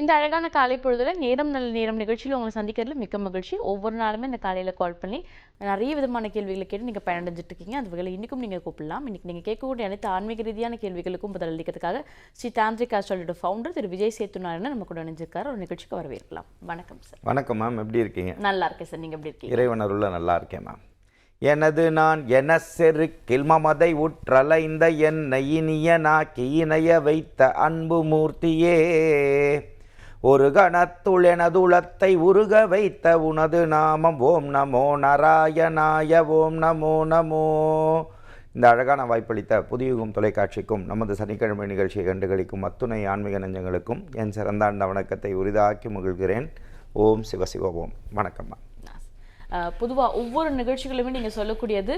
இந்த அழகான காலை பொழுதுல நேரம் நல்ல நேரம் நிகழ்ச்சியில் உங்களை சந்திக்கிறதுல மிக்க மகிழ்ச்சி. ஒவ்வொரு நாளுமே இந்த காலையில கால் பண்ணி நிறைய விதமான கேள்விகளை கேட்டு நீங்க பயனடைஞ்சிட்டு இருக்கீங்க அந்த வகையில் இன்னைக்கும் நீங்க கூப்பிடலாம். இன்னைக்கு நீங்க கேட்கக்கூடிய அனைத்து ஆன்மீக ரீதியான கேள்விகளுக்கும் பதிலளிக்கிறதுக்காக ஸ்ரீ தாந்திரிக் ஆஸ்ட்ராலஜியோட ஃபவுண்டர் திரு விஜய் சேத்துனாரன் நம்ம கூட இணைஞ்சிருக்காரு. ஒரு நிகழ்ச்சிக்கு வரவேற்கலாம். வணக்கம் சார் வணக்கம் மேம் எப்படி இருக்கீங்க? நல்லா இருக்கேன் சார் நீங்க எப்படி இருக்கீங்க? இறைவனருள்ள நல்லா இருக்கேன் மேம் எனது நான் என செரு கில்மமதை உற்றலைந்த என்னை இனிய நாக்கி இணைய வைத்த அன்பு மூர்த்தியே. ஒரு கணத்துள் உளத்தை உருக வைத்த உனது நாமம். ஓம் நமோ நாராயணாய ஓம் நமோ நமோ. இந்த அழகான வாய்ப்பளித்த புதியுகம் தொலைக்காட்சிக்கும் நமது சனிக்கிழமை நிகழ்ச்சியை கண்டுகளிக்கும் அத்துணை ஆன்மீக நெஞ்சங்களுக்கும் என் சிறந்தாண்ட வணக்கத்தை உரிதாக்கி மகிழ்கிறேன். ஓம் சிவசிவ ஓம். வணக்கம்மா. பொதுவாக ஒவ்வொரு நிகழ்ச்சிகளுமே நீங்கள் சொல்லக்கூடியது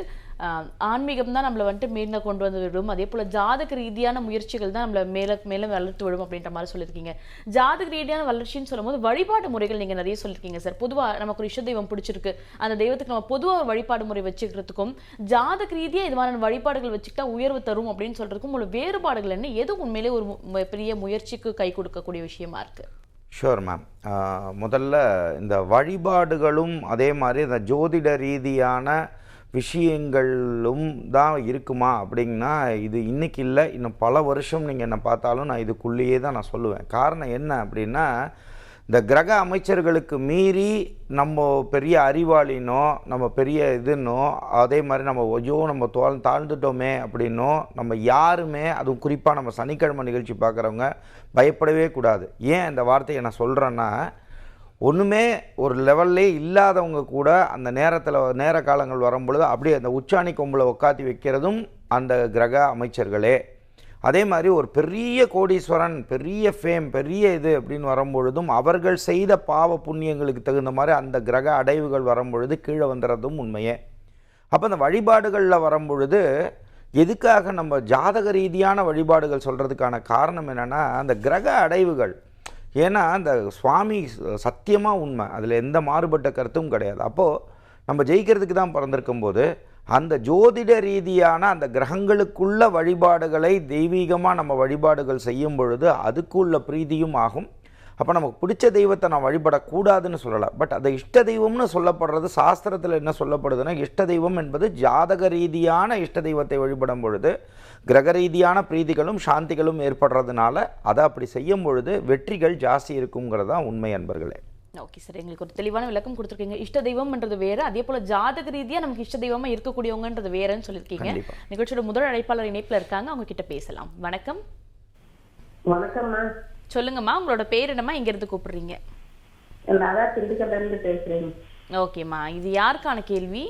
ஆன்மீகம் தான் நம்மளை வந்துட்டு மேல கொண்டு வந்து விடும். அதே போல் ஜாதக ரீதியான முயற்சிகள் தான் நம்மளை மேல மேலே வளர்த்து விடும் அப்படின்ற மாதிரி சொல்லியிருக்கீங்க. ஜாதக ரீதியான வளர்ச்சின்னு சொல்லும்போது வழிபாடு முறைகள் நீங்கள் நிறைய சொல்லியிருக்கீங்க சார். பொதுவாக நமக்கு ஒரு இஷ்ட தெய்வம் பிடிச்சிருக்கு. அந்த தெய்வத்துக்கு நம்ம பொதுவாக ஒரு வழிபாடு முறை வச்சுக்கிறதுக்கும் ஜாதக ரீதியாக இது வழிபாடுகள் வச்சுக்கிட்டா உயர்வு தரும் அப்படின்னு சொல்கிறதுக்கும் உள்ள வேறுபாடுகள் என்ன? எது உண்மையிலே ஒரு பெரிய முயற்சிக்கு கை கொடுக்கக்கூடிய விஷயமா இருக்குது ஷோர் மேம் முதல்ல இந்த வழிபாடுகளும் அதே மாதிரி இந்த ஜோதிட ரீதியான விஷயங்களும் தான் இருக்குமா அப்படின்னா இது இன்னைக்கு இல்லை. இன்னும் பல வருஷம் நீங்கள் என்னை பார்த்தாலும் நான் இதுக்குள்ளேயே தான் நான் சொல்லுவேன். காரணம் என்ன அப்படின்னா இந்த கிரக அமைச்சர்களுக்கு மீறி நம்ம பெரிய அறிவாளினோ நம்ம பெரிய இதுன்னோ அதே மாதிரி நம்ம ஐயோ நம்ம தோல் தாழ்ந்துட்டோமே அப்படின்னோ நம்ம யாருமே அதுவும் குறிப்பாக நம்ம சனிக்கிழமை நிகழ்ச்சி பார்க்குறவங்க பயப்படவே கூடாது. ஏன் இந்த வார்த்தையை நான் சொல்கிறேன்னா ஒன்றுமே ஒரு லெவல்லே இல்லாதவங்க கூட அந்த நேரத்தில் நேர காலங்கள் வரும்பொழுது அப்படியே அந்த உச்சாணி கொம்பில் உட்காத்தி வைக்கிறதும் அந்த கிரக அமைச்சர்களே. அதே மாதிரி ஒரு பெரிய கோடீஸ்வரன் பெரிய ஃபேம் பெரிய இது அப்படின்னு வரும்பொழுதும் அவர்கள் செய்த பாவ புண்ணியங்களுக்கு தகுந்த மாதிரி அந்த கிரக அடைவுகள் வரும்பொழுது கீழே வந்துடுறதும் உண்மையே. அப்போ அந்த வழிபாடுகளில் வரும்பொழுது எதுக்காக நம்ம ஜாதக ரீதியான வழிபாடுகள் சொல்கிறதுக்கான காரணம் என்னென்னா அந்த கிரக அடைவுகள். ஏன்னா அந்த சுவாமி சத்தியமாக உண்மை. அதில் எந்த மாறுபட்ட கருத்தும் கிடையாது. அப்போது நம்ம ஜெயிக்கிறதுக்கு தான் பிறந்திருக்கும் போது அந்த ஜோதிட ரீதியான அந்த கிரகங்களுக்குள்ள வழிபாடுகளை தெய்வீகமாக நம்ம வழிபாடுகள் செய்யும் பொழுது அதுக்குள்ள பிரீதியும் ஆகும். அப்போ நமக்கு பிடிச்ச தெய்வத்தை நான் வழிபடக்கூடாதுன்னு சொல்லலை. பட் அந்த இஷ்ட தெய்வம்னு சொல்லப்படுறது சாஸ்திரத்தில் என்ன சொல்லப்படுதுன்னா இஷ்ட தெய்வம் என்பது ஜாதக ரீதியான இஷ்ட தெய்வத்தை வழிபடும் பொழுது கிரக ரீதியான பிரீதிகளும் சாந்திகளும் ஏற்படுறதுனால அதை அப்படி செய்யும் பொழுது வெற்றிகள் ஜாஸ்தி இருக்குங்கிறது தான் உண்மை அன்பர்களே. ஓகே சார் எங்களுக்கு ஒரு தெளிவான விளக்கம் கொடுத்துருக்கீங்க. இஷ்ட தெய்வம்ன்றது வேற அதே போல ஜாதக ரீதியா நமக்கு இஷ்ட தெய்வமா இருக்கக்கூடியவங்கன்றது வேறன்னு சொல்லியிருக்கீங்க. நிகழ்ச்சியோட முதல் அழைப்பாளர் இணைப்புல இருக்காங்க அவங்க கிட்ட பேசலாம். வணக்கம். வணக்கம்மா சொல்லுங்கம்மா உங்களோட பேர் என்னம்மா? இங்க இருந்து கூப்பிடுறீங்க ஓகேம்மா. இது யாருக்கான கேள்வி?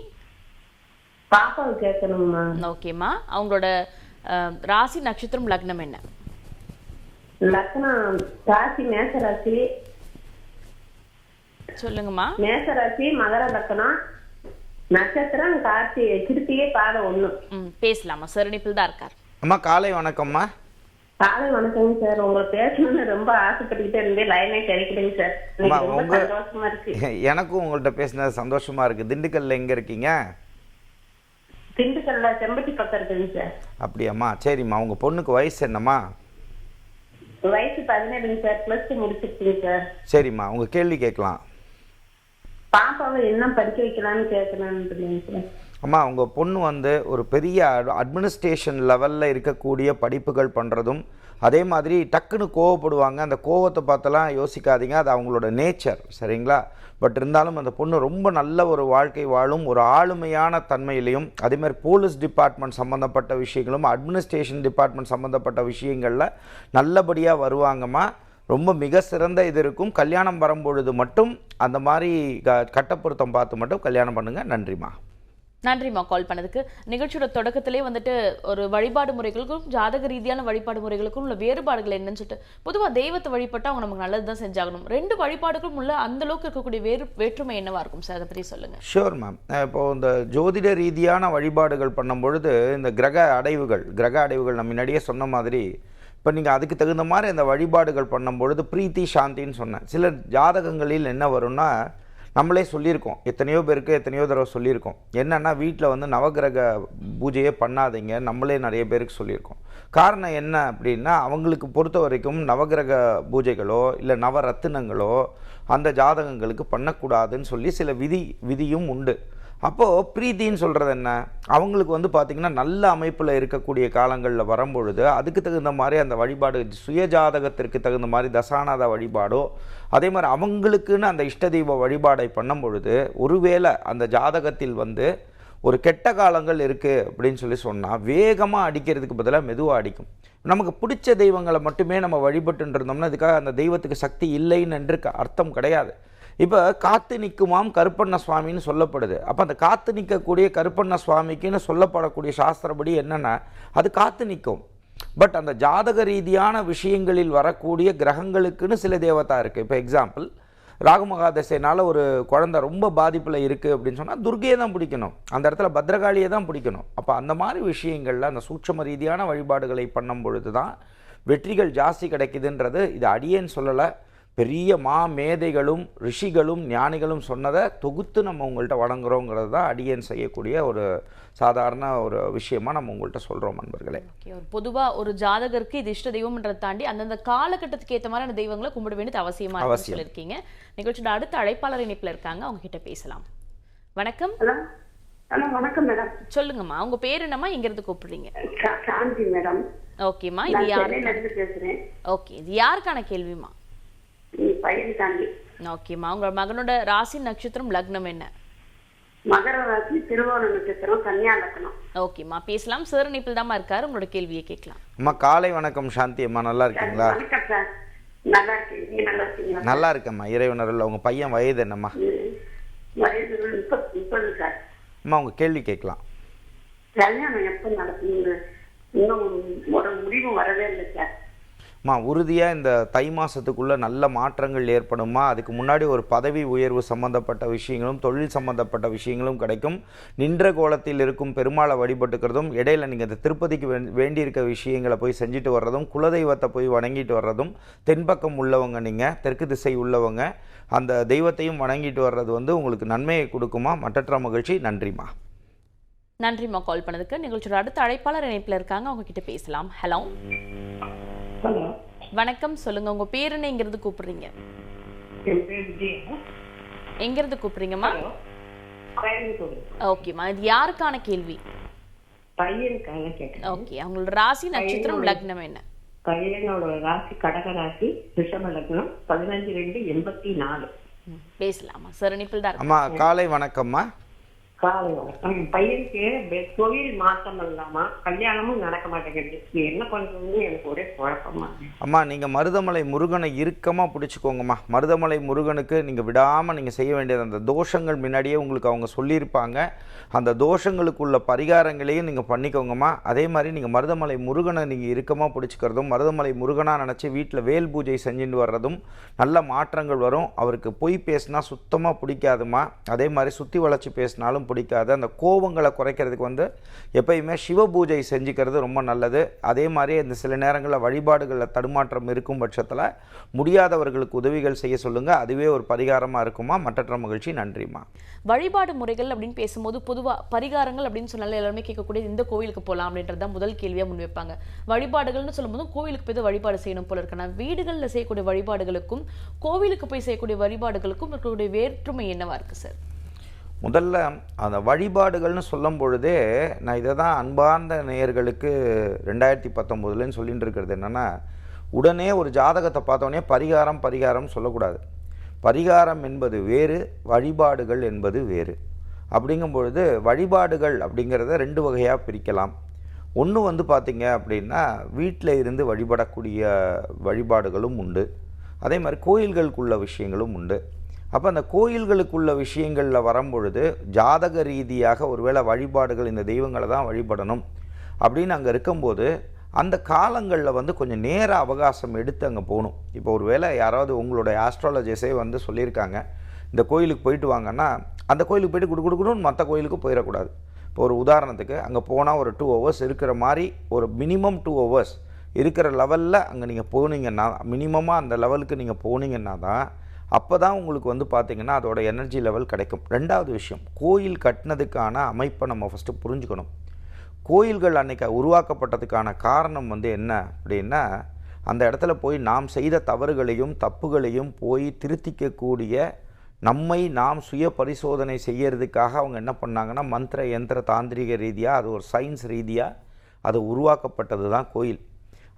ஓகேம்மா. அவங்களோட ராசி நட்சத்திரம் லக்னம் என்ன? லக்னம் ராசி மேசராசி சொல்லுங்கம்மா. மேசராசி மகர லக்னம் நட்சத்திரம் கார்த்தி கிருத்திகை பாதம் ஒண்ணு. பேசலாமா சார் இணைப்பில் தான் இருக்கார். அம்மா காலை வணக்கம்மா. காலை வணக்கங்க சார். உங்களை பேசணும்னு ரொம்ப ஆசைப்பட்டுக்கிட்டே இருந்தேன். லைனே கிடைக்கலைங்க சார். ரொம்ப உங்க- சந்தோஷமா இருக்கு. எனக்கும் உங்கள்கிட்ட பேசினது சந்தோஷமாக இருக்குது திண்டுக்கல்ல எங்கே இருக்கீங்க? திண்டுக்கல்ல செம்பட்டி பக்கம் இருக்குங்க சார். அப்படியாம்மா. சரிம்மா. உங்கள் பொண்ணுக்கு வயசு என்னம்மா? வயசு பதினேழுங்க சார். பிளஸ் டூ முடிச்சிருக்குங்க சார். சரிம்மா. உங்கள் கேள்வி கேட்கலாம். பாப்பாவை என்ன படிக்க வைக்கலாம்னு கேட்கலான்னு சார். அம்மா உங்கள் பொண்ணு வந்து ஒரு பெரிய அட்மினிஸ்ட்ரேஷன் லெவலில் இருக்கக்கூடிய படிப்புகள் பண்ணுறதும் அதே மாதிரி டக்குன்னு கோவப்படுவாங்க. அந்த கோவத்தை பார்த்தெல்லாம் யோசிக்காதீங்க. அது அவங்களோட நேச்சர் சரிங்களா? பட் இருந்தாலும் அந்த பொண்ணு ரொம்ப நல்ல ஒரு வாழ்க்கை வாழும் ஒரு ஆளுமையான தன்மையிலையும் அதேமாதிரி போலீஸ் டிபார்ட்மெண்ட் சம்மந்தப்பட்ட விஷயங்களும் அட்மினிஸ்ட்ரேஷன் டிபார்ட்மெண்ட் சம்மந்தப்பட்ட விஷயங்களில் நல்லபடியாக வருவாங்கம்மா. ரொம்ப மிக சிறந்த இது இருக்கும். கல்யாணம் வரும்பொழுது மட்டும் அந்த மாதிரி க கட்டப்பொருத்தம் பார்த்து மட்டும் கல்யாணம் பண்ணுங்கள் நன்றிம்மா. நன்றிம்மா கால் பண்ணதுக்கு. நிகழ்ச்சியோட தொடக்கத்திலே வந்துட்டு ஒரு வழிபாடு முறைகளுக்கும் ஜாதக ரீதியான வழிபாடு முறைகளுக்கும் உள்ள வேறுபாடுகள் என்னன்னு சொல்லிட்டு பொதுவா தெய்வத்தை வழிபட்டா அவங்க நமக்கு நல்லது தான் செஞ்சாகணும். ரெண்டு வழிபாடுகளும் உள்ள அந்த அளவுக்கு இருக்கக்கூடிய வேறு வேற்றுமை என்னவா இருக்கும்? சார் அதை பத்தி சொல்லுங்க ஷூர் மேம் இப்போது இந்த ஜோதிட ரீதியான வழிபாடுகள் பண்ணும் பொழுது இந்த கிரக அடைவுகள் கிரக அடைவுகள் நான் முன்னாடியே சொன்ன மாதிரி இப்போ நீங்கள் அதுக்கு தகுந்த மாதிரி அந்த வழிபாடுகள் பண்ணும் பொழுது பிரீத்தி சாந்தின்னு சொன்னேன். சில ஜாதகங்களில் என்ன வரும்னா நம்மளே சொல்லியிருக்கோம். எத்தனையோ பேருக்கு எத்தனையோ தடவை சொல்லியிருக்கோம். என்னென்னா வீட்டில் வந்து நவகிரக பூஜையே பண்ணாதீங்க. நம்மளே நிறைய பேருக்கு சொல்லியிருக்கோம். காரணம் என்ன அப்படின்னா அவங்களுக்கு பொறுத்த வரைக்கும் நவகிரக பூஜைகளோ இல்லை நவரத்தினங்களோ அந்த ஜாதகங்களுக்கு பண்ணக்கூடாதுன்னு சொல்லி சில விதி விதியும் உண்டு. அப்போது பிரீத்தின்னு சொல்கிறது என்ன? அவங்களுக்கு வந்து பார்த்திங்கன்னா நல்ல அமைப்பில் இருக்கக்கூடிய காலங்களில் வரும்பொழுது அதுக்கு தகுந்த மாதிரி அந்த வழிபாடு சுயஜாதகத்திற்கு தகுந்த மாதிரி தசாநாத வழிபாடோ அதே மாதிரி அவங்களுக்குன்னு அந்த இஷ்ட தெய்வ வழிபாடை பண்ணும் பொழுது ஒருவேளை அந்த ஜாதகத்தில் வந்து ஒரு கெட்ட காலங்கள் இருக்குது அப்படின்னு சொல்லி சொன்னால் வேகமாக அடிக்கிறதுக்கு பதிலாக மெதுவாக அடிக்கும். நமக்கு பிடிச்ச தெய்வங்களை மட்டுமே நம்ம வழிபட்டு இருந்தோம்னா அந்த தெய்வத்துக்கு சக்தி இல்லைன்னு என்று க- அர்த்தம் கிடையாது. இப்போ காத்து நிற்குமாம் கருப்பண்ண சுவாமின்னு சொல்லப்படுது. அப்போ அந்த காத்து நிற்கக்கூடிய கருப்பண்ண சுவாமிக்குன்னு சொல்லப்படக்கூடிய சாஸ்திரப்படி என்னென்னா அது காத்து நிற்கும் பட் அந்த ஜாதக ரீதியான விஷயங்களில் வரக்கூடிய கிரகங்களுக்குன்னு சில தேவதா இருக்குது இப்போ எக்ஸாம்பிள் ராகுமகாதசைனால ஒரு குழந்தை ரொம்ப பாதிப்பில் இருக்குது அப்படின்னு சொன்னால் துர்கையை தான் பிடிக்கணும். அந்த இடத்துல பத்ரகாளியை தான் பிடிக்கணும். அப்போ அந்த மாதிரி விஷயங்களில் அந்த சூட்சம ரீதியான வழிபாடுகளை பண்ணும் பொழுது தான் வெற்றிகள் ஜாஸ்தி கிடைக்குதுன்றது இது அடியேன்னு சொல்லலை. பெரிய மா மேதைகளும் ரிஷிகளும் ஞானிகளும் சொன்னதை தொகுத்து நம்ம உங்கள்கிட்ட வழங்குறோங்கிறது தான் அடியேன் செய்யக்கூடிய ஒரு சாதாரண ஒரு விஷயமா நம்ம உங்கள்கிட்ட சொல்கிறோம் நண்பர்களே. ஓகே ஒரு பொதுவா ஒரு ஜாதகருக்கு இது இஷ்ட தெய்வம்ன்றதை தாண்டி அந்தந்த காலகட்டத்துக்கு ஏத்த மாதிரியான தெய்வங்களை கும்பிட வேண்டியது அவசியமா இருக்குன்னு அவசியம். சொல்லியிருக்கீங்க. நிகழ்ச்சியோட அடுத்த அழைப்பாளர் இணைப்புல இருக்காங்க. அவங்க கிட்ட பேசலாம். வணக்கம். ஹலோ. வணக்கம் மேடம். சொல்லுங்கம்மா. உங்க பேர் என்னம்மா? எங்க இருந்து கூப்பிடுறீங்க சாந்தி மேடம். ஓகேம்மா. இது நான் யார்? பேசுறேன். ஓகே. இது யாருக்கான கேள்விமா தாண்டி. ஓகேம்மா உங்க மகனோட ராசி நட்சத்திரம் லக்னம் என்ன? மகர ராசி திருவோண நட்சத்திரம் கன்னியா லக்னம் ஓகேம்மா பேசலாம். சார் இணைப்பில் தாம்மா இருக்காரு. உங்களோட கேள்வியை கேட்கலாம். அம்மா காலை வணக்கம் சாந்தி அம்மா. நல்லா இருக்கீங்களா? வணக்கம் சார் நல்லா இருக்கீங்க நல்லா இருக்கீங்களா நல்லா இருக்கேம்மா. இறைவனரில் உங்கள் பையன் வயது என்னம்மா? ம். வயது முப்பது முப்பது சார் அம்மா உங்கள் கேள்வி கேட்கலாம். கல்யாணம் எப்போ நடக்குங்க இன்னும் ஒரு முடிவு வரவே இல்லை சார் அம்மா உறுதியாக இந்த தை மாதத்துக்குள்ளே நல்ல மாற்றங்கள் ஏற்படுமா அதுக்கு முன்னாடி ஒரு பதவி உயர்வு சம்பந்தப்பட்ட விஷயங்களும் தொழில் சம்பந்தப்பட்ட விஷயங்களும் கிடைக்கும். நின்ற கோலத்தில் இருக்கும் பெருமாளை வழிபட்டுக்கிறதும் இடையில நீங்கள் இந்த திருப்பதிக்கு வே- வேண்டியிருக்க விஷயங்களை போய் செஞ்சுட்டு வர்றதும் குலதெய்வத்தை போய் வணங்கிட்டு வர்றதும் தென்பக்கம் உள்ளவங்க நீங்கள் தெற்கு திசை உள்ளவங்க அந்த தெய்வத்தையும் வணங்கிட்டு வர்றது வந்து உங்களுக்கு நன்மையை கொடுக்குமா? மற்றற்ற மகிழ்ச்சி நன்றிம்மா. நன்றிம்மா கால் பண்ணதுக்கு. நிகழ்ச்சியோட அடுத்த அழைப்பாளர் இணைப்புல இருக்காங்க. அவங்க கிட்ட பேசலாம். ஹலோ. ஹலோ வணக்கம் சொல்லுங்க உங்க பேர் என்ன? எங்க இருந்து கூப்பிடுறீங்க? என் பேர் விஜயா எங்க இருந்து கூப்பிடுறீங்கம்மா ஓகேம்மா இது யாருக்கான கேள்வி? ஓகே அவங்களோட ராசி நட்சத்திரம் லக்னம் என்ன? பையனோட ராசி கடக ராசி ரிஷப லக்னம் பதினஞ்சு ரெண்டு எண்பத்தி நாலு. பேசலாமா? சார் தான் அம்மா காலை வணக்கம்மா. பையனுக்கு தொழில் மாற்றம் இல்லாம கல்யாணமும் நடக்க மாட்டேங்குது. என்ன பண்றதுன்னு எனக்கு ஒரே குழப்பமா அம்மா நீங்க மருதமலை முருகனை இறுக்கமா பிடிச்சிக்கோங்கம்மா. மருதமலை முருகனுக்கு நீங்கள் விடாம நீங்க செய்ய வேண்டியது அந்த தோஷங்கள் முன்னாடியே உங்களுக்கு அவங்க சொல்லியிருப்பாங்க. அந்த தோஷங்களுக்குள்ள பரிகாரங்களையும் நீங்கள் பண்ணிக்கோங்கம்மா. அதே மாதிரி நீங்கள் மருதமலை முருகனை நீங்கள் இறுக்கமாக பிடிச்சிக்கிறதும் மருதமலை முருகனாக நினச்சி வீட்டில் வேல் பூஜை செஞ்சுட்டு வர்றதும் நல்ல மாற்றங்கள் வரும். அவருக்கு பொய் பேசினா சுத்தமாக பிடிக்காதுமா அதே மாதிரி சுற்றி வளைச்சி பேசினாலும் பிடிக்காது. அந்த கோபங்களை குறைக்கிறதுக்கு வந்து எப்பயுமே சிவ பூஜை செஞ்சுக்கிறது ரொம்ப நல்லது. அதே மாதிரி இந்த சில நேரங்களில் வழிபாடுகளில் தடுமாற்றம் இருக்கும் பட்சத்தில் முடியாதவர்களுக்கு உதவிகள் செய்ய சொல்லுங்கள் அதுவே ஒரு பரிகாரமாக இருக்குமா? மற்றற்ற மகிழ்ச்சி. நன்றிம்மா. வழிபாடு முறைகள் அப்படின்னு பேசும்போது பொதுவாக பரிகாரங்கள் அப்படின்னு சொன்னாலே எல்லாருமே கேட்கக்கூடிய இந்த கோவிலுக்கு போகலாம் அப்படின்றது தான் முதல் கேள்வியாக முன்வைப்பாங்க வழிபாடுகள்னு சொல்லும்போது கோவிலுக்கு போய் வழிபாடு செய்யணும் போல இருக்கணும் வீடுகளில் செய்யக்கூடிய வழிபாடுகளுக்கும் கோவிலுக்கு போய் செய்யக்கூடிய வழிபாடுகளுக்கும் இருக்கக்கூடிய வேற்றுமை என்னவா இருக்கு சார்? முதல்ல அந்த வழிபாடுகள்னு சொல்லும் பொழுதே நான் இதை தான் அன்பார்ந்த நேயர்களுக்கு ரெண்டாயிரத்தி பத்தொம்போதுலன்னு சொல்லிட்டு இருக்கிறது என்னென்னா உடனே ஒரு ஜாதகத்தை பார்த்தோன்னே பரிகாரம் பரிகாரம் சொல்லக்கூடாது. பரிகாரம் என்பது வேறு வழிபாடுகள் என்பது வேறு. அப்படிங்கும் பொழுது வழிபாடுகள் அப்படிங்கிறத ரெண்டு வகையாக பிரிக்கலாம். ஒன்று வந்து பார்த்திங்க அப்படின்னா வீட்டில் இருந்து வழிபடக்கூடிய வழிபாடுகளும் உண்டு. அதே மாதிரி கோயில்களுக்குள்ள விஷயங்களும் உண்டு. அப்போ அந்த கோயில்களுக்குள்ள விஷயங்களில் வரும்பொழுது ஜாதக ரீதியாக ஒருவேளை வழிபாடுகள் இந்த தெய்வங்களை தான் வழிபடணும் அப்படின்னு அங்கே இருக்கும்போது அந்த காலங்களில் வந்து கொஞ்சம் நேர அவகாசம் எடுத்து அங்கே போகணும். இப்போ ஒரு வேளை யாராவது உங்களுடைய ஆஸ்ட்ராலஜிஸே வந்து சொல்லியிருக்காங்க இந்த கோயிலுக்கு போயிட்டு வாங்கன்னா அந்த கோயிலுக்கு போயிட்டு கொடு கொடுக்கணும்னு மற்ற கோயிலுக்கு போயிடக்கூடாது. இப்போ ஒரு உதாரணத்துக்கு அங்கே போனால் ஒரு டூ ஹவர்ஸ் இருக்கிற மாதிரி ஒரு மினிமம் டூ ஹவர்ஸ் இருக்கிற லெவலில் அங்கே நீங்கள் போனீங்கன்னா மினிமமாக அந்த லெவலுக்கு நீங்கள் போனீங்கன்னா தான் அப்போ தான் உங்களுக்கு வந்து பார்த்திங்கன்னா அதோட எனர்ஜி லெவல் கிடைக்கும். ரெண்டாவது விஷயம் கோயில் கட்டினதுக்கான அமைப்பை நம்ம ஃபஸ்ட்டு புரிஞ்சுக்கணும். கோயில்கள் அன்றைக்கி உருவாக்கப்பட்டதுக்கான காரணம் வந்து என்ன அப்படின்னா அந்த இடத்துல போய் நாம் செய்த தவறுகளையும் தப்புகளையும் போய் திருத்திக்கக்கூடிய நம்மை நாம் சுய பரிசோதனை செய்யறதுக்காக அவங்க என்ன பண்ணாங்கன்னா மந்திர யந்திர தாந்திரிக ரீதியாக அது ஒரு சயின்ஸ் ரீதியாக அது உருவாக்கப்பட்டது தான் கோயில்.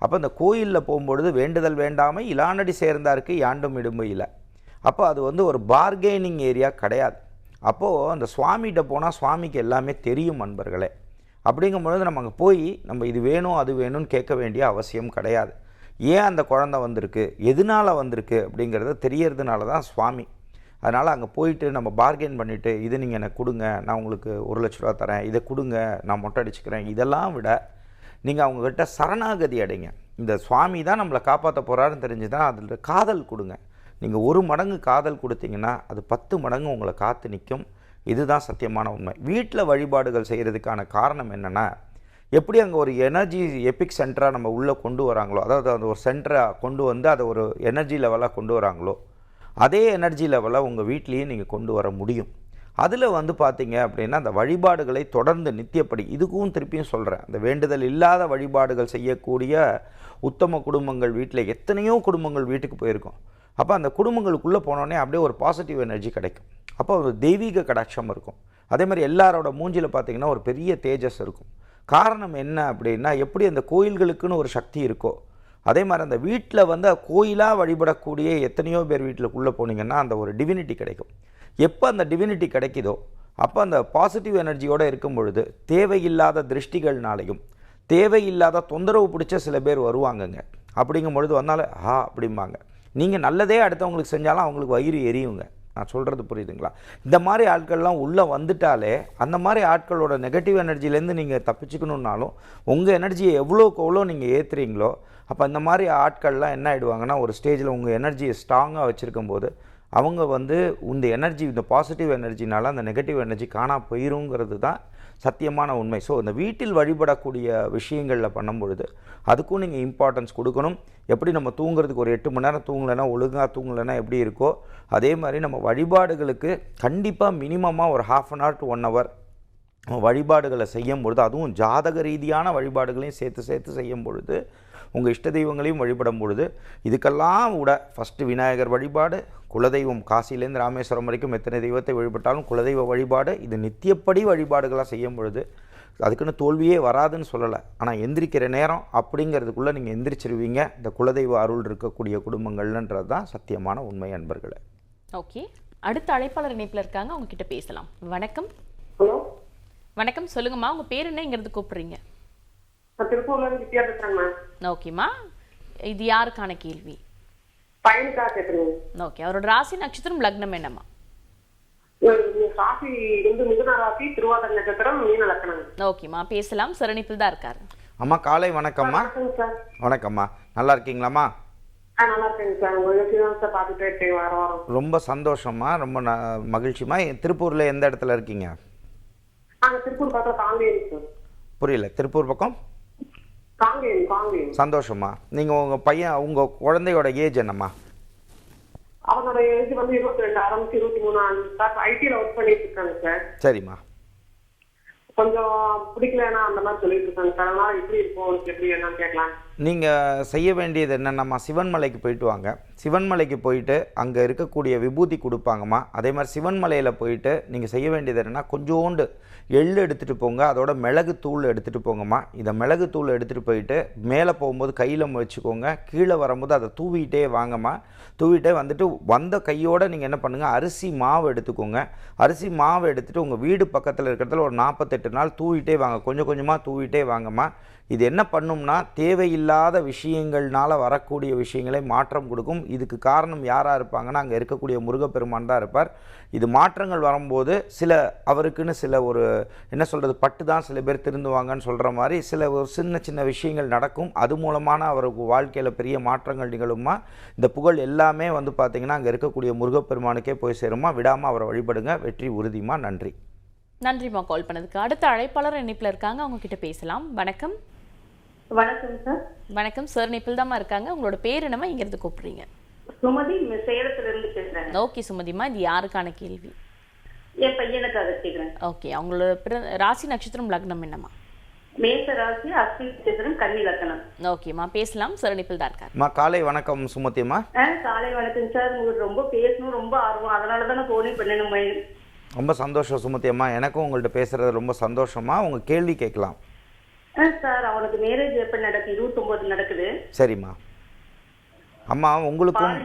அப்போ இந்த கோயிலில் போகும்பொழுது வேண்டுதல் வேண்டாமை இலானடி சேர்ந்தாருக்கு யாண்டும் இடும்பையில் அப்போ அது வந்து ஒரு பார்கெனிங் ஏரியா கிடையாது. அப்போது அந்த சுவாமிகிட்ட போனால் சுவாமிக்கு எல்லாமே தெரியும் அன்பர்களே. அப்படிங்கும்பொழுது நம்ம அங்கே போய் நம்ம இது வேணும் அது வேணும்னு கேட்க வேண்டிய அவசியம் கிடையாது. ஏன் அந்த குழந்தை வந்திருக்கு? எதனால் வந்திருக்கு? அப்படிங்கிறது தெரியறதுனால தான் சுவாமி. அதனால் அங்கே போயிட்டு நம்ம பார்கெயின் பண்ணிவிட்டு இது நீங்கள் எனக்கு கொடுங்க நான் உங்களுக்கு ஒரு லட்ச ரூபா தரேன் இதை கொடுங்க நான் மொட்டை அடிச்சுக்கிறேன். இதெல்லாம் விட நீங்கள் அவங்கக்கிட்ட சரணாகதி அடைங்க. இந்த சுவாமி தான் நம்மளை காப்பாற்ற போகிறாருன்னு தெரிஞ்சு தான் அதில் காதல் கொடுங்க. நீங்கள் ஒரு மடங்கு காதல் கொடுத்தீங்கன்னா அது பத்து மடங்கு உங்களை காத்து நிற்கும். இதுதான் சத்தியமான உண்மை. வீட்டில் வழிபாடுகள் செய்கிறதுக்கான காரணம் என்னென்னா எப்படி அங்கே ஒரு எனர்ஜி எபிக் சென்டராக நம்ம உள்ளே கொண்டு வராங்களோ அதாவது அந்த ஒரு சென்டராக கொண்டு வந்து அதை ஒரு எனர்ஜி லெவலாக கொண்டு வராங்களோ அதே எனர்ஜி லெவலாக உங்கள் வீட்லேயும் நீங்கள் கொண்டு வர முடியும். அதில் வந்து பார்த்தீங்க அப்படின்னா அந்த வழிபாடுகளை தொடர்ந்து நித்தியப்படி இதுக்கும் திருப்பியும் சொல்கிறேன் அந்த வேண்டுதல் இல்லாத வழிபாடுகள் செய்யக்கூடிய உத்தம குடும்பங்கள் வீட்டில் எத்தனையோ குடும்பங்கள் வீட்டுக்கு போயிருக்கோம். அப்போ அந்த குடும்பங்களுக்குள்ளே போனோடனே அப்படியே ஒரு பாசிட்டிவ் எனர்ஜி கிடைக்கும். அப்போ ஒரு தெய்வீக கடாட்சம் இருக்கும். அதே மாதிரி எல்லாரோட மூஞ்சில் பார்த்தீங்கன்னா ஒரு பெரிய தேஜஸ் இருக்கும். காரணம் என்ன அப்படின்னா எப்படி அந்த கோயில்களுக்குன்னு ஒரு சக்தி இருக்கோ அதே மாதிரி அந்த வீட்டில் வந்து கோயிலாக வழிபடக்கூடிய எத்தனையோ பேர் வீட்டிலுக்குள்ளே போனீங்கன்னா அந்த ஒரு டிவினிட்டி கிடைக்கும். எப்போ அந்த டிவினிட்டி கிடைக்குதோ அப்போ அந்த பாசிட்டிவ் எனர்ஜியோடு இருக்கும் பொழுது தேவையில்லாத திருஷ்டிகள்னாலையும் தேவையில்லாத தொந்தரவு பிடிச்ச சில பேர் வருவாங்கங்க. அப்படிங்கும் பொழுது வந்தாலே ஆ அப்படிம்பாங்க. நீங்கள் நல்லதே அடுத்தவங்களுக்கு செஞ்சாலும் அவங்களுக்கு வயிறு எரியுங்க. நான் சொல்கிறது புரியுதுங்களா? இந்த மாதிரி ஆட்கள்லாம் உள்ளே வந்துட்டாலே அந்த மாதிரி ஆட்களோட நெகட்டிவ் எனர்ஜிலேருந்து நீங்கள் தப்பிச்சுக்கணுன்னாலும் உங்கள் எனர்ஜியை எவ்வளோக்கு எவ்வளோ நீங்கள் ஏற்றுறீங்களோ அப்போ இந்த மாதிரி ஆட்கள்லாம் என்ன ஆகிடுவாங்கன்னா ஒரு ஸ்டேஜில் உங்கள் எனர்ஜியை ஸ்ட்ராங்காக வச்சுருக்கும் போது அவங்க வந்து இந்த எனர்ஜி இந்த பாசிட்டிவ் எனர்ஜினால் அந்த நெகட்டிவ் எனர்ஜி காணா போயிருங்கிறது தான் சத்தியமான உண்மை. ஸோ இந்த வீட்டில் வழிபடக்கூடிய விஷயங்களில் பண்ணும் பொழுது அதுக்கும் நீங்கள் இம்பார்ட்டன்ஸ் கொடுக்கணும். எப்படி நம்ம தூங்குறதுக்கு ஒரு எட்டு மணி நேரம் தூங்கலைன்னா ஒழுங்காக தூங்கலைன்னா எப்படி இருக்கோ அதே மாதிரி நம்ம வழிபாடுகளுக்கு கண்டிப்பாக மினிமமாக ஒரு half an hour to one hour வழிபாடுகளை செய்யும் பொழுது அதுவும் ஜாதக ரீதியான வழிபாடுகளையும் சேர்த்து சேர்த்து செய்யும் பொழுது உங்கள் இஷ்ட தெய்வங்களையும் வழிபடும் பொழுது இதுக்கெல்லாம் விட ஃபஸ்ட்டு விநாயகர் வழிபாடு குலதெய்வம் காசிலேருந்து ராமேஸ்வரம் வரைக்கும் எத்தனை தெய்வத்தை வழிபட்டாலும் குலதெய்வ வழிபாடு இது நித்தியப்படி வழிபாடுகளாக செய்யும் பொழுது அதுக்குன்னு தோல்வியே வராதுன்னு சொல்லலை. ஆனால் எந்திரிக்கிற நேரம் அப்படிங்கிறதுக்குள்ளே நீங்கள் எந்திரிச்சிருவீங்க. இந்த குலதெய்வ அருள் இருக்கக்கூடிய குடும்பங்கள்ன்றது தான் சத்தியமான உண்மை அன்பர்களே. ஓகே. அடுத்த அழைப்பாளர் இணைப்புல இருக்காங்க. அவங்க கிட்ட பேசலாம். வணக்கம். ஹலோ. வணக்கம். சொல்லுங்கம்மா. உங்க பேர் என்ன இங்கிறது கூப்பிடுறீங்க. நான் திருப்பூர்ல இருந்து வித்யா பேசுறேன் மேம். ஓகேம்மா இது யாருக்கான கேள்வி? ஓகே அவரோட ராசி நட்சத்திரம் லக்னம் என்னம்மா? ராசி வந்து மிதுன ராசி திருவாதிரை நட்சத்திரம் மீன லக்கணம் ஓகேம்மா பேசலாம். சரணிப்பில் தான் இருக்காரு. அம்மா காலை வணக்கம்மா. வணக்கம்மா. நல்லா இருக்கீங்களாம்மா? ரொம்ப சந்தோஷமா ரொம்ப ந மகிழ்ச்சிமா திருப்பூரில் எந்த இடத்துல இருக்கீங்க? புரியல. திருப்பூர் பக்கம்? சந்தோஷமா நீங்கள் உங்கள் பையன் உங்கள் குழந்தையோட ஏஜ் என்னம்மா? அவனோட ஏஜ் வந்து இருபத்தி ரெண்டு ஆரம்பிச்சு இருபத்தி மூணு ஐடில ஒர்க் பண்ணிட்டு இருக்காங்க சார். சரிம்மா. கொஞ்சம் பிடிக்கலன்னா அந்த மாதிரி சொல்லிட்டு இருக்காங்க. சார் அதனால எப்படி இருக்கும் எப்படி என்னன்னு கேட்கலாம். நீங்கள் செய்ய வேண்டியது என்னென்னம்மா? சிவன்மலைக்கு போயிட்டு வாங்க. சிவன்மலைக்கு போயிட்டு அங்கே இருக்கக்கூடிய விபூதி கொடுப்பாங்கம்மா. அதே மாதிரி சிவன்மலையில் போயிட்டு நீங்கள் செய்ய வேண்டியது என்னென்னா கொஞ்சோண்டு எள் எடுத்துகிட்டு போங்க. அதோட மிளகு தூள் எடுத்துகிட்டு போங்கம்மா. இதை மிளகு தூள் எடுத்துகிட்டு போயிட்டு மேலே போகும்போது கையில் வச்சுக்கோங்க. கீழே வரும்போது அதை தூவிட்டே வாங்கம்மா. தூவிட்டே வந்துட்டு வந்த கையோடு நீங்கள் என்ன பண்ணுங்கள் அரிசி மாவு எடுத்துக்கோங்க. அரிசி மாவு எடுத்துகிட்டு உங்கள் வீடு பக்கத்தில் இருக்கிறதுல ஒரு நாற்பத்தெட்டு நாள் தூவிட்டே வாங்க. கொஞ்சம் கொஞ்சமாக தூவிட்டே வாங்கம்மா. இது என்ன பண்ணும்னா தேவையில்லாத விஷயங்கள்னால வரக்கூடிய விஷயங்களை மாற்றம் கொடுக்கும். இதுக்கு காரணம் யாராக இருப்பாங்கன்னா அங்கே இருக்கக்கூடிய முருகப்பெருமான் தான் இருப்பார். இது மாற்றங்கள் வரும்போது சில அவருக்குன்னு சில ஒரு என்ன சொல்கிறது பட்டு தான் சில பேர் திருந்துவாங்கன்னு சொல்கிற மாதிரி சில ஒரு சின்ன சின்ன விஷயங்கள் நடக்கும். அது மூலமான அவருக்கு வாழ்க்கையில் பெரிய மாற்றங்கள் நிகழுமா இந்த புகழ் எல்லாமே வந்து பார்த்திங்கன்னா அங்கே இருக்கக்கூடிய முருகப்பெருமானுக்கே போய் சேருமா விடாமல் அவரை வழிபடுங்க. வெற்றி உறுதிமா நன்றி. நன்றிம்மா கால் பண்ணதுக்கு. அடுத்த அழைப்பாளர் இணைப்புல இருக்காங்க. அவங்க கிட்ட பேசலாம். வணக்கம். வணக்கம் சார் வணக்கம் சார் இணைப்பில் தாம்மா இருக்காங்க. உங்களோட பேர் என்னம்மா? இங்கிருந்து கூப்பிடுறீங்க. சுமதி சேலத்துல இருந்து பேசுறேன். ஓகே சுமதிமா இது யாருக்கான கேள்வி? என் பையனுக்காக கேக்குறேன். ஓகே அவங்களோட பிற- ராசி நட்சத்திரம் லக்னம் என்னம்மா? மேச ராசி அஸ்வினி நட்சத்திரம் கன்னி லக்கணம் ஓகேம்மா பேசலாம். சரணிப்பில் தான் இருக்கார். அம்மா காலை வணக்கம் சுமதிம்மா. காலை வணக்கம் சார் உங்களுக்கு ரொம்ப பேசணும் ரொம்ப ஆர்வம். அதனால தானே போனே பண்ணணும் மயில் ரொம்ப சந்தோஷம் சுமதி அம்மா. எனக்கும் உங்கள்கிட்ட பேசுறது ரொம்ப சந்தோஷமா. உங்க கேள்வி கேட்கலாம். சார் அவனுக்கு மேரேஜ் எப்ப நடக்குது இருபத்தொன்பது நடக்குது. சரிம்மா. அம்மா உங்களுக்கும்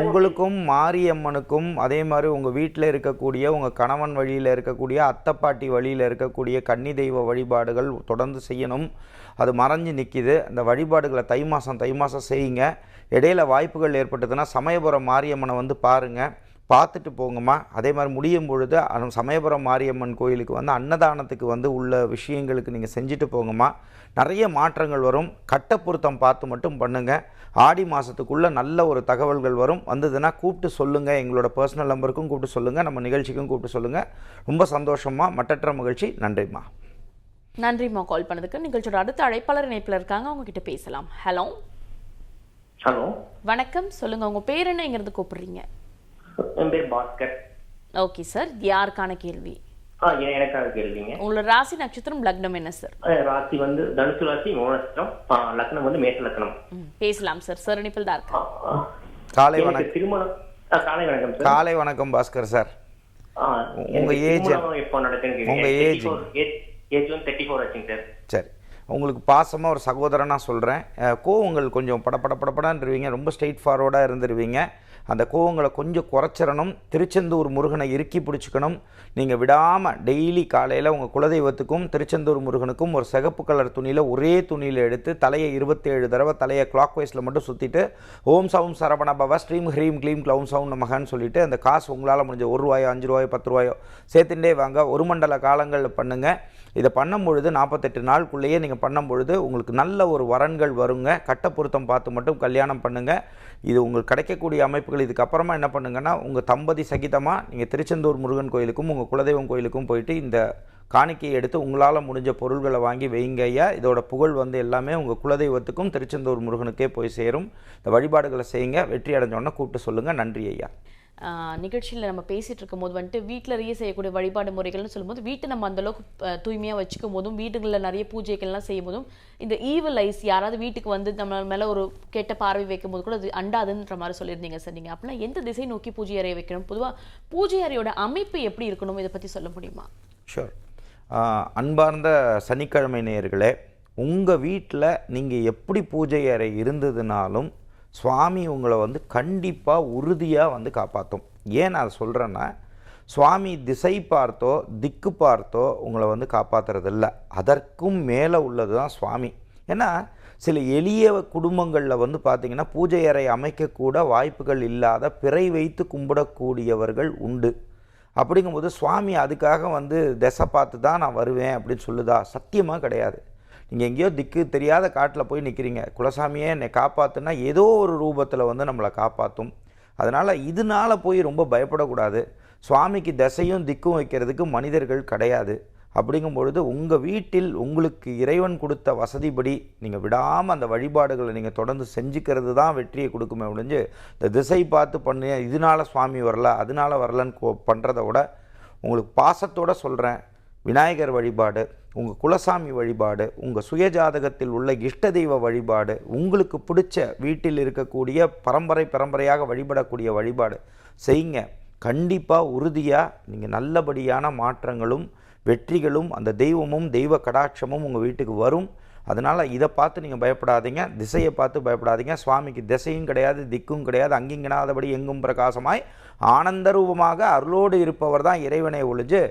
உங்களுக்கும் மாரியம்மனுக்கும் அதே மாதிரி உங்கள் வீட்டில் இருக்கக்கூடிய உங்கள் கணவன் வழியில் இருக்கக்கூடிய அத்தைப்பாட்டி வழியில் இருக்கக்கூடிய கன்னி தெய்வ வழிபாடுகள் தொடர்ந்து செய்யணும். அது மறைஞ்சு நிற்கிது அந்த வழிபாடுகளை தை மாதம் தை மாதம் செய்யுங்க. இடையில வாய்ப்புகள் ஏற்பட்டதுன்னா சமயபுரம் மாரியம்மனை வந்து பாருங்கள் பார்த்துட்டு போங்கம்மா. அதே மாதிரி முடியும் பொழுது அந்த சமயபுரம் மாரியம்மன் கோயிலுக்கு வந்து அன்னதானத்துக்கு வந்து உள்ள விஷயங்களுக்கு நீங்கள் செஞ்சுட்டு போங்கம்மா. நிறைய மாற்றங்கள் வரும். கட்ட பொருத்தம் பார்த்து மட்டும் பண்ணுங்கள் ஆடி மாதத்துக்குள்ளே நல்ல ஒரு தகவல்கள் வரும். வந்ததுன்னா கூப்பிட்டு சொல்லுங்கள் எங்களோட பர்சனல் நம்பருக்கும் கூப்பிட்டு சொல்லுங்கள் நம்ம நிகழ்ச்சிக்கும் கூப்பிட்டு சொல்லுங்கள் ரொம்ப சந்தோஷமா மட்டற்ற மகிழ்ச்சி. நன்றிம்மா. நன்றிம்மா கால் பண்ணதுக்கு. நிகழ்ச்சியோட அடுத்த அழைப்பாளர் இணைப்பில் இருக்காங்க. அவங்க கிட்ட பேசலாம். ஹலோ ஹலோ வணக்கம். சொல்லுங்க. உங்க பேர் என்ன? இங்கிருந்து கூப்பிடுறீங்க? என் பேர் பாஸ்கர். ஓகே சார் யாருக்கான கேள்வி? எனக்காக கேள்விங்க. உங்களோட ராசி நட்சத்திரம் லக்னம் என்ன சார்? ராசி வந்து தனுசு ராசி மூணு லக்னம் வந்து மேச லக்னம். பேசலாம் சார். தான் ஆ, இருக்காங்க ஆ. காலை வணக்கம். திருமணம் காலை வணக்கம் சார். காலை வணக்கம் பாஸ்கர் சார். உங்க திருமணம் எப்போ நடக்குன்னு உங்க கேக்குறீங்க. age. 34 ஏஜ் ஏஜ் வந்து தேர்ட்டி ஃபோர் ஆச்சுங்க சார். சரி. உங்களுக்கு பாசமாக ஒரு சகோதரனாக சொல்கிறேன் கோவங்கள் கொஞ்சம் படபட படபடன்றுவீங்க ரொம்ப ஸ்ட்ரெயிட் ஃபார்வர்டாக இருந்துருவீங்க. அந்த கோவங்களை கொஞ்சம் குறைச்சிடணும். திருச்செந்தூர் முருகனை இறுக்கி பிடிச்சிக்கணும். நீங்கள் விடாமல் டெய்லி காலையில் உங்கள் குலதெய்வத்துக்கும் திருச்செந்தூர் முருகனுக்கும் ஒரு சிகப்பு கலர் துணியில் ஒரே துணியில் எடுத்து தலையை இருபத்தேழு தடவை தலையை கிளாக் வைஸில் மட்டும் சுற்றிட்டு ஓம் சவும் சரவண பவா ஸ்ரீம் ஹ்ரீம் க்ளீம் க்ளவுன் சவும் மகான்னு சொல்லிட்டு அந்த காசு உங்களால் முடிஞ்ச ஒரு ரூபாயோ அஞ்சு ரூபாயோ பத்து ரூபாயோ சேர்த்துட்டே வாங்க. ஒரு மண்டல காலங்களில் பண்ணுங்கள் இதை பண்ணும் பொழுது நாற்பத்தெட்டு நாளுக்குள்ளேயே நீங்கள் பண்ணும் பொழுது உங்களுக்கு நல்ல ஒரு வரன்கள் வருங்க. கட்ட பொருத்தம் பார்த்து மட்டும் கல்யாணம் பண்ணுங்கள் இது உங்களுக்கு கிடைக்கக்கூடிய அமைப்புகள். இதுக்கப்புறமா என்ன பண்ணுங்கன்னா உங்கள் தம்பதி சகிதமாக நீங்கள் திருச்செந்தூர் முருகன் கோயிலுக்கும் உங்கள் குலதெய்வம் கோயிலுக்கும் போயிட்டு இந்த காணிக்கையை எடுத்து உங்களால் முடிஞ்ச பொருள்களை வாங்கி வைங்க ஐயா. இதோட புகழ் வந்து எல்லாமே உங்கள் குலதெய்வத்துக்கும் திருச்செந்தூர் முருகனுக்கே போய் சேரும். இந்த வழிபாடுகளை செய்யுங்க. வெற்றி அடைஞ்சோன்னா கூப்பிட்டு சொல்லுங்கள் நன்றி ஐயா. நிகழ்ச்சியில் நம்ம பேசிட்டு இருக்கும்போது வந்துட்டு வீட்டிலயே செய்யக்கூடிய வழிபாடு முறைகள்னு சொல்லும்போது வீட்டை நம்ம அந்தளவுக்கு தூய்மையாக வச்சுக்கும் போதும் வீடுகளில் நிறைய பூஜைகள்லாம் செய்யும் போதும் இந்த ஈவல் ஐஸ் யாராவது வீட்டுக்கு வந்து நம்ம மேலே ஒரு கெட்ட பார்வை வைக்கும் போது கூட அது அண்டாதுன்ற மாதிரி சொல்லியிருந்தீங்க சார் நீங்கள் அப்படின்னா எந்த திசை நோக்கி பூஜை அறையை வைக்கணும்? பொதுவாக பூஜை அறையோட அமைப்பு எப்படி இருக்கணும்? இதை பற்றி சொல்ல முடியுமா? ஷூர் அன்பார்ந்த சனிக்கிழமை நேயர்களே உங்கள் வீட்டில் நீங்கள் எப்படி பூஜை அறை இருந்ததுனாலும் சுவாமி உங்களை வந்து கண்டிப்பாக உறுதியாக வந்து காப்பாற்றும் ஏன் நான் சொல்கிறேன்னா சுவாமி திசை பார்த்தோ திக்கு பார்த்தோ உங்களை வந்து காப்பாற்றுறதில்ல அதற்கும் மேலே உள்ளது தான் சுவாமி. ஏன்னா சில எளிய குடும்பங்களில் வந்து பார்த்திங்கன்னா பூஜை அறை அமைக்கக்கூட வாய்ப்புகள் இல்லாத பிறை வைத்து கும்பிடக்கூடியவர்கள் உண்டு. அப்படிங்கும்போது சுவாமி அதுக்காக வந்து திசை பார்த்து தான் நான் வருவேன் அப்படின்னு சொல்லுதா? சத்தியமாக கிடையாது. நீங்கள் எங்கேயோ திக்கு தெரியாத காட்டில் போய் நிற்கிறீங்க குலசாமியே என்னை காப்பாற்றுனா ஏதோ ஒரு ரூபத்தில் வந்து நம்மளை காப்பாற்றும் அதனால் இதனால போய் ரொம்ப பயப்படக்கூடாது. சுவாமிக்கு திசையும் திக்கும் வைக்கிறதுக்கு மனிதர்கள் கிடையாது. அப்படிங்கும் பொழுது உங்கள் வீட்டில் உங்களுக்கு இறைவன் கொடுத்த வசதிப்படி நீங்கள் விடாமல் அந்த வழிபாடுகளை நீங்கள் தொடர்ந்து செஞ்சுக்கிறது தான் வெற்றியை கொடுக்குமே ஒழிஞ்சு இந்த திசை பார்த்து பண்ணி இதனால சுவாமி வரல அதனால் வரலன்னு கோ பண்ணுறத விட உங்களுக்கு பாசத்தோடு சொல்கிறேன் விநாயகர் வழிபாடு உங்கள் குலசாமி வழிபாடு உங்கள் சுயஜாதகத்தில் உள்ள இஷ்ட தெய்வ வழிபாடு உங்களுக்கு பிடிச்ச வீட்டில் இருக்கக்கூடிய பரம்பரை பரம்பரையாக வழிபடக்கூடிய வழிபாடு செய்யுங்க. கண்டிப்பாக உறுதியாக நீங்கள் நல்லபடியான மாற்றங்களும் வெற்றிகளும் அந்த தெய்வமும் தெய்வ கடாட்சமும் உங்கள் வீட்டுக்கு வரும். அதனால் இதை பார்த்து நீங்கள் பயப்படாதீங்க. திசையை பார்த்து பயப்படாதீங்க. சுவாமிக்கு திசையும் கிடையாது திக்கும் கிடையாது. அங்கிங்கனாதபடி எங்கும் பிரகாசமாய் ஆனந்த ரூபமாக அருளோடு இருப்பவர் தான் இறைவனை ஒழிஞ்சு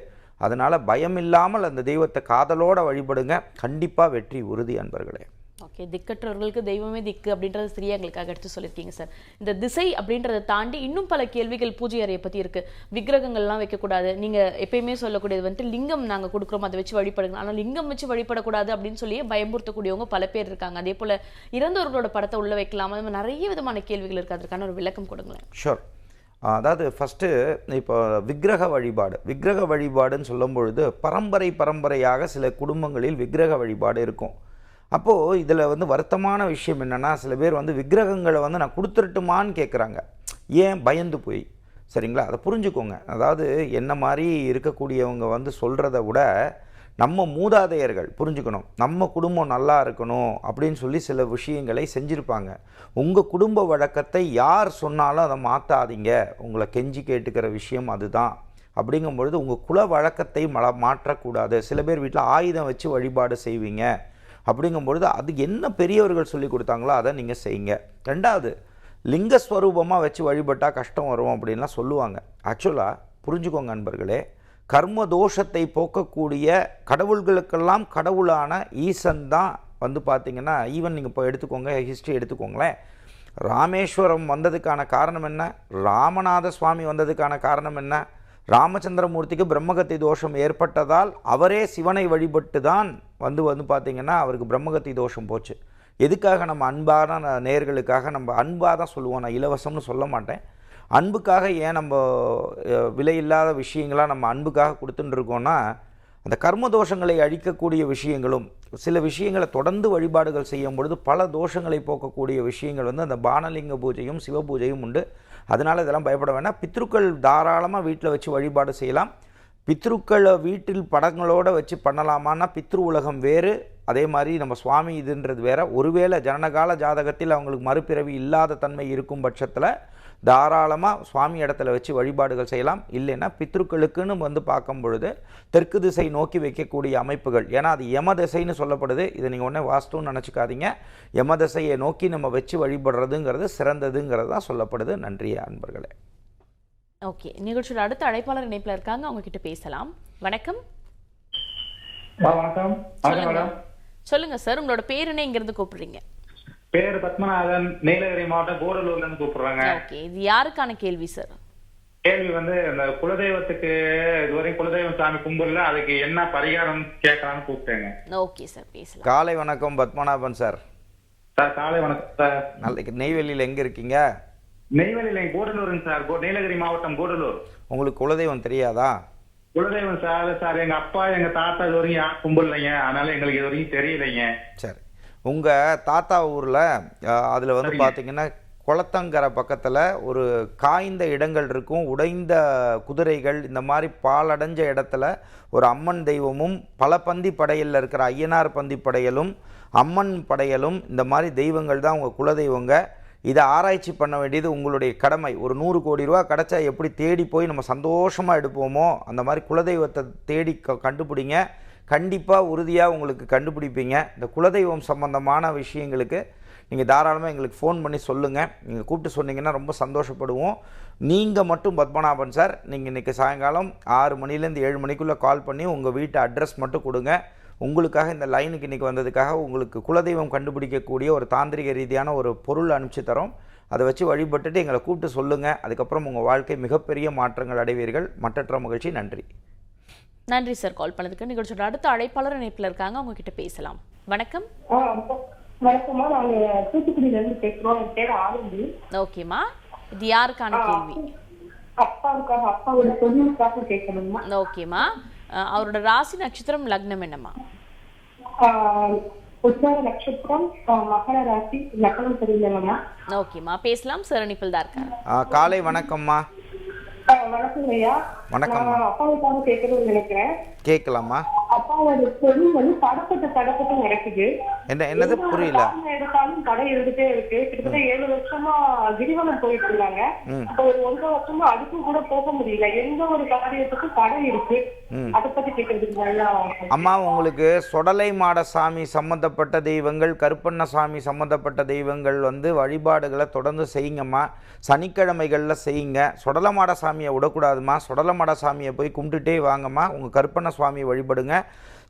அதனால் பயம் இல்லாமல் அந்த தெய்வத்தை காதலோட வழிபடுங்க. கண்டிப்பாக வெற்றி உறுதி அன்பர்களே. ஓகே திக்கற்றவர்களுக்கு தெய்வமே திக்கு அப்படின்றது சரியா எங்களுக்காக எடுத்து சொல்லியிருக்கீங்க சார். இந்த திசை அப்படின்றத தாண்டி இன்னும் பல கேள்விகள் பூஜை அறையை பத்தி இருக்கு. விக்கிரகங்கள்லாம் வைக்கக்கூடாது. நீங்க எப்பயுமே சொல்லக்கூடியது வந்துட்டு லிங்கம் நாங்க கொடுக்குறோம். அதை வச்சு வழிபடுங்க. ஆனால் லிங்கம் வச்சு வழிபடக்கூடாது அப்படின்னு சொல்லியே பயமுறுத்தக்கூடியவங்க பல பேர் இருக்காங்க. அதே போல இறந்தவர்களோட படத்தை உள்ள வைக்கலாம்? அது மாதிரி நிறைய விதமான கேள்விகள் இருக்கு. அதற்கான ஒரு விளக்கம் கொடுங்களேன். ஷூர் அதாவது ஃபஸ்ட்டு இப்போ விக்கிரக வழிபாடு. விக்கிரக வழிபாடுன்னு சொல்லும் பொழுது பரம்பரை பரம்பரையாக சில குடும்பங்களில் விக்கிரக வழிபாடு இருக்கும். அப்போது இதில் வந்து வருத்தமான விஷயம் என்னென்னா சில பேர் வந்து விக்கிரகங்களை வந்து நான் கொடுத்துருட்டுமான்னு கேட்குறாங்க ஏன்? பயந்து போய். சரிங்களா? அதை புரிஞ்சுக்கோங்க. அதாவது என்ன மாதிரி இருக்கக்கூடியவங்க வந்து சொல்கிறத விட நம்ம மூதாதையர்கள் புரிஞ்சுக்கணும். நம்ம குடும்பம் நல்லா இருக்கணும் அப்படின்னு சொல்லி சில விஷயங்களை செஞ்சுருப்பாங்க. உங்கள் குடும்ப வழக்கத்தை யார் சொன்னாலும் அதை மாற்றாதீங்க உங்களை கெஞ்சி கேட்டுக்கிற விஷயம் அதுதான். அப்படிங்கும்பொழுது உங்கள் குல வழக்கத்தை மல மாற்றக்கூடாது. சில பேர் வீட்டில் ஆயுதம் வச்சு வழிபாடு செய்வீங்க. அப்படிங்கும்பொழுது அது என்ன பெரியவர்கள் சொல்லி கொடுத்தாங்களோ அதை நீங்கள் செய்யுங்க. ரெண்டாவது லிங்கஸ்வரூபமாக வச்சு வழிபட்டால் கஷ்டம் வரும் அப்படின்லாம் சொல்லுவாங்க. ஆக்சுவலாக புரிஞ்சுக்கோங்க நண்பர்களே கர்ம தோஷத்தை போக்கக்கூடிய கடவுள்களுக்கெல்லாம் கடவுளான ஈசன் தான் வந்து பார்த்தீங்கன்னா ஈவன் நீங்கள் இப்போ எடுத்துக்கோங்க ஹிஸ்ட்ரி எடுத்துக்கோங்களேன். ராமேஸ்வரம் வந்ததுக்கான காரணம் என்ன? ராமநாத சுவாமி வந்ததுக்கான காரணம் என்ன? ராமச்சந்திரமூர்த்திக்கு பிரம்மகத்தி தோஷம் ஏற்பட்டதால் அவரே சிவனை வழிபட்டு தான் வந்து வந்து பார்த்தீங்கன்னா அவருக்கு பிரம்மகத்தி தோஷம் போச்சு. எதுக்காக நம்ம அன்பான நேர்களுக்காக நம்ம அன்பாக தான் சொல்லுவோம்? நான் இலவசம்னு சொல்ல மாட்டேன். அன்புக்காக ஏன் நம்ம விலை விலையில்லாத விஷயங்களாக நம்ம அன்புக்காக கொடுத்துட்டு இருக்கோன்னா அந்த கர்ம தோஷங்களை அழிக்கக்கூடிய விஷயங்களும் சில விஷயங்களை தொடர்ந்து வழிபாடுகள் செய்யும் பொழுது பல தோஷங்களை போக்கக்கூடிய விஷயங்கள் வந்து அந்த பானலிங்க பூஜையும் சிவ பூஜையும் உண்டு. அதனால் இதெல்லாம் பயப்பட வேண்டாம் பித்ருக்கள் தாராளமாக வீட்டில் வச்சு வழிபாடு செய்யலாம். பித்ருக்களை வீட்டில் படங்களோடு வச்சு பண்ணலாமான்னா பித்ரு உலகம் வேறு அதே மாதிரி நம்ம சுவாமி இதுன்றது வேற. ஒருவேளை ஜனனகால ஜாதகத்தில் அவங்களுக்கு மறுபிறவி இல்லாத தன்மை இருக்கும் பட்சத்தில் தாராளமாக சுவாமி இடத்துல வச்சு வழிபாடுகள் செய்யலாம். இல்லைன்னா பித்ருக்களுக்குன்னு வந்து பார்க்கும் பொழுது தெற்கு திசை நோக்கி வைக்கக்கூடிய அமைப்புகள். ஏன்னா அது யம திசைன்னு சொல்லப்படுது. இதை நீங்கள் உடனே வாஸ்துன்னு நினச்சிக்காதீங்க. யம திசையை நோக்கி நம்ம வச்சு வழிபடுறதுங்கிறது சிறந்ததுங்கிறது தான் சொல்லப்படுது. நன்றி அன்பர்களே. ஓகே. நிகழ்ச்சியோட அடுத்த அழைப்பாளர் இணைப்புல இருக்காங்க. அவங்க கிட்ட பேசலாம். வணக்கம். வணக்கம். சொல்லுங்க சார் உங்களோட பேர் என்ன இங்க இருந்து கூப்பிடுறீங்க? பேரு பத்மநாதன் நீலகிரி மாவட்டம் கூடலூர்ல இருந்து கூப்பிடுறாங்க. ஓகே இது யாருக்கான கேள்வி சார்? கேள்வி வந்து இந்த குலதெய்வத்துக்கு இதுவரையும் குலதெய்வம் சாமி கும்பிடல அதுக்கு என்ன பரிகாரம் கேட்கலாம்னு கூப்பிட்டேங்க. ஓகே சார் பேசலாம். காலை வணக்கம் பத்மநாபன் சார். சார் காலை வணக்கம் சார். நாளைக்கு நெய்வேலியில் எங்கே இருக்கீங்க? நெய்வேலியில கூடலூருங்க சார் கூ- நீலகிரி மாவட்டம் கூடலூர். உங்களுக்கு குலதெய்வம் தெரியாதா? குலதெய்வம் சார் சார் எங்க அப்பா எங்க தாத்தா இது வரைக்கும் கும்பிடலைங்க. அதனால எங்களுக்கு இது வரைக்கும் தெரியலைங்க. சரி. உங்கள் தாத்தா ஊரில் அதில் வந்து சரிங்க. பார்த்தீங்கன்னா குளத்தங்கரை பக்கத்தில் ஒரு காய்ந்த இடங்கள் இருக்கும். உடைந்த குதிரைகள் இந்த மாதிரி பாலடைஞ்ச இடத்துல ஒரு அம்மன் தெய்வமும் பல பந்தி படையலில் இருக்கிற ஐயனார் பந்தி படையலும் அம்மன் படையலும் இந்த மாதிரி தெய்வங்கள் தான் உங்கள் குலதெய்வங்க. இதை ஆராய்ச்சி பண்ண வேண்டியது உங்களுடைய கடமை. ஒரு நூறு கோடி ரூபா கிடச்சா எப்படி தேடி போய் நம்ம சந்தோஷமாக எடுப்போமோ? அந்த மாதிரி குலதெய்வத்தை தேடி க கண்டுபிடிங்க. கண்டிப்பாக உறுதியாக உங்களுக்கு கண்டுபிடிப்பீங்க. இந்த குலதெய்வம் சம்பந்தமான விஷயங்களுக்கு நீங்கள் தாராளமாக எங்களுக்கு ஃபோன் பண்ணி சொல்லுங்கள் நீங்கள் கூப்பிட்டு சொன்னீங்கன்னா ரொம்ப சந்தோஷப்படுவோம். நீங்கள் மட்டும் பத்மநாபன் சார். நீங்கள் இன்றைக்கி சாயங்காலம் ஆறு மணிலேருந்து ஏழு மணிக்குள்ளே கால் பண்ணி உங்கள் வீட்டு அட்ரஸ் மட்டும் கொடுங்க. உங்களுக்காக இந்த லைனுக்கு இன்றைக்கி வந்ததுக்காக உங்களுக்கு குலதெய்வம் கண்டுபிடிக்கக்கூடிய ஒரு தாந்திரிக ரீதியான ஒரு பொருள் அனுப்பிச்சு தரோம். அதை வச்சு வழிபட்டுட்டு எங்களை கூப்பிட்டு சொல்லுங்கள் அதுக்கப்புறம் உங்கள் வாழ்க்கை மிகப்பெரிய மாற்றங்கள் அடைவீர்கள். மற்றற்ற மகிழ்ச்சி. நன்றி. நன்றி சார். கால் பண்ணதுக்கு நிகழ்ச்சியோட அடுத்த அழைப்பாளர் இணைப்புல இருக்காங்க. அவங்க கிட்ட பேசலாம். வணக்கம். வணக்கம்மா. நாங்க தூத்துக்குடியில இருந்து பேசுறோம். என் பேர் ஆனந்தி. ஓகேம்மா. இது யாருக்கான கேள்வி? அப்பாவுக்காக அப்பாவோட தொழிலுக்காக கேட்கணுமா ஓகேம்மா. அவரோட ராசி நட்சத்திரம் லக்னம் என்னம்மா? உச்சார நட்சத்திரம் மகர ராசி லக்னம் தெரியலங்கம்மா ஓகேம்மா பேசலாம். சார் இணைப்பில் தான் இருக்காங்க காலை வணக்கம்மா. வணக்கம் ஐயா. வணக்கம்மா. நான் அப்பாவுக்காக கேட்கணும்னு நினைக்கிறேன். கேட்கலாமா? அப்பாவோட தொழில் வந்து தடப்பட்டு தடப்பட்டு நடக்குது. என்ன என்னது? புரியல. எடுத்தாலும் கடை இருந்துட்டே இருக்கு. கிட்டத்தட்ட ஏழு வருஷமா கிரிவலம் போயிட்டு இருந்தாங்க. ம். அப்ப ஒரு ஒன்றரை வருஷமா அதுக்கும் கூட போக முடியல. எந்த ஒரு காரியத்துக்கும் கடை இருக்கு. அதை பத்தி கேட்கறதுக்கு அம்மா உங்களுக்கு சொடலை மாட சாமி சம்மந்தப்பட்ட தெய்வங்கள் கருப்பண்ண சாமி சம்மந்தப்பட்ட தெய்வங்கள் வந்து வழிபாடுகளை தொடர்ந்து செய்யுங்கம்மா. சனிக்கிழமைகளில் செய்யுங்க. சொடலமாட சாமியை விடக்கூடாதும்மா. சொடலமாட சாமியை போய் கும்பிட்டுட்டே வாங்கம்மா. உங்கள் கருப்பண்ண சுவாமியை வழிபடுங்க.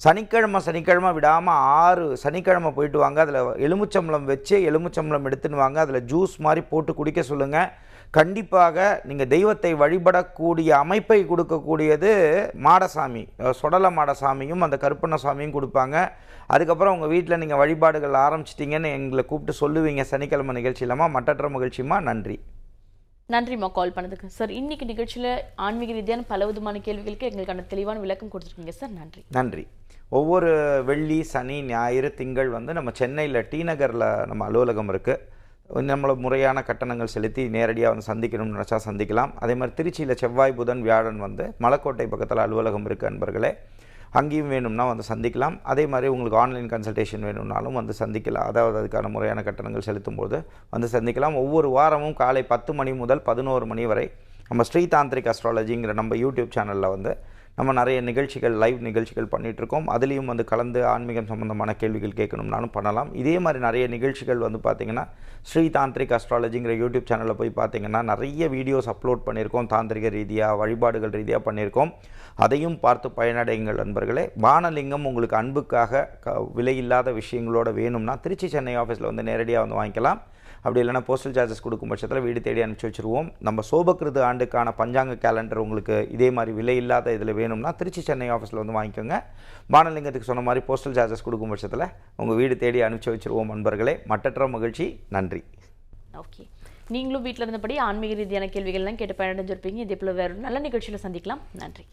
சனிக்கிழமை சனிக்கிழமை விடாமல் ஆறு சனிக்கிழமை போயிட்டு வாங்க. அதில் எலுமிச்சம்பழம் வச்சு எலுமிச்சம்பழம் எடுத்துன்னு வாங்க. அதில் ஜூஸ் மாதிரி போட்டு குடிக்க சொல்லுங்கள் கண்டிப்பாக நீங்கள் தெய்வத்தை வழிபடக்கூடிய அமைப்பை கொடுக்கக்கூடியது மாடசாமி. சுடல மாடசாமியும் அந்த கருப்பண்ண சாமியும் கொடுப்பாங்க. அதுக்கப்புறம் உங்கள் வீட்டில் நீங்கள் வழிபாடுகள் ஆரம்பிச்சிட்டிங்கன்னு எங்களை கூப்பிட்டு சொல்லுவீங்க. சனிக்கிழமை நிகழ்ச்சியிலமா மட்டற்ற மகிழ்ச்சியுமா நன்றி. நன்றிம்மா கால் பண்ணதுக்கு. சார் இன்னைக்கு நிகழ்ச்சியில் ஆன்மீக ரீதியான பல விதமான கேள்விகளுக்கு எங்களுக்கான தெளிவான விளக்கம் கொடுத்துருக்கீங்க. சார் நன்றி. நன்றி. ஒவ்வொரு வெள்ளி சனி ஞாயிறு திங்கள் வந்து நம்ம சென்னையில் டி நகரில் நம்ம அலுவலகம் இருக்குது நம்மளை முறையான கட்டணங்கள் செலுத்தி நேரடியாக வந்து சந்திக்கணும்னு நினச்சா சந்திக்கலாம். அதே மாதிரி திருச்சியில் செவ்வாய் புதன் வியாழன் வந்து மலக்கோட்டை பக்கத்தில் அலுவலகம் இருக்குது அன்பர்களே. அங்கேயும் வேணும்னா வந்து சந்திக்கலாம். அதே மாதிரி உங்களுக்கு ஆன்லைன் கன்சல்டேஷன் வேணும்னாலும் வந்து சந்திக்கலாம். அதாவது அதுக்கான முறையான கட்டணங்கள் செலுத்தும்போது வந்து சந்திக்கலாம். ஒவ்வொரு வாரமும் காலை பத்து மணி முதல் பதினோரு மணி வரை நம்ம ஸ்ரீ தாந்திரிக் அஸ்ட்ராலஜிங்கிற நம்ம யூடியூப் சேனலில் வந்து நம்ம நிறைய நிகழ்ச்சிகள் லைவ் நிகழ்ச்சிகள் பண்ணிகிட்ருக்கோம் இருக்கோம் அதுலேயும் வந்து கலந்து ஆன்மீகம் சம்மந்தமான கேள்விகள் கேட்கணும்னாலும் பண்ணலாம். இதே மாதிரி நிறைய நிகழ்ச்சிகள் வந்து பார்த்திங்கன்னா ஸ்ரீ தாந்திரிக் அஸ்ட்ராலஜிங்கிற யூடியூப் சேனலில் போய் பார்த்திங்கன்னா நிறைய வீடியோஸ் அப்லோட் பண்ணியிருக்கோம். தாந்திரிக ரீதியாக வழிபாடுகள் ரீதியாக பண்ணியிருக்கோம். அதையும் பார்த்து பயனடைங்கள் நண்பர்களே. வானலிங்கம் உங்களுக்கு அன்புக்காக க விலையில்லாத விஷயங்களோட வேணும்னா திருச்சி சென்னை ஆஃபீஸில் வந்து நேரடியாக வந்து வாங்கிக்கலாம். அப்படி இல்லைன்னா போஸ்டல் சார்ஜஸ் கொடுக்கும் பட்சத்தில் வீடு தேடி அனுப்பிச்சி வச்சுருவோம். நம்ம சோபக்கிருது ஆண்டுக்கான பஞ்சாங்க கேலண்டர் உங்களுக்கு இதே மாதிரி விலை இல்லாத இதில் வேணும்னா திருச்சி சென்னை ஆஃபீஸில் வந்து வாங்கிக்கோங்க. பானலிங்கத்துக்கு சொன்ன மாதிரி போஸ்டல் சார்ஜஸ் கொடுக்கும் பட்சத்தில் உங்கள் வீடு தேடி அனுப்பிச்சி வச்சுருவோம் நண்பர்களே. மட்டற்ற மகிழ்ச்சி. நன்றி. ஓகே நீங்களும் வீட்டில் இருந்தபடி ஆன்மீக ரீதியான கேள்விகள்லாம் கேட்டு பயனடைஞ்சிருப்பீங்க. இதே போல் வேறு நல்ல நிகழ்ச்சியில் சந்திக்கலாம். நன்றி.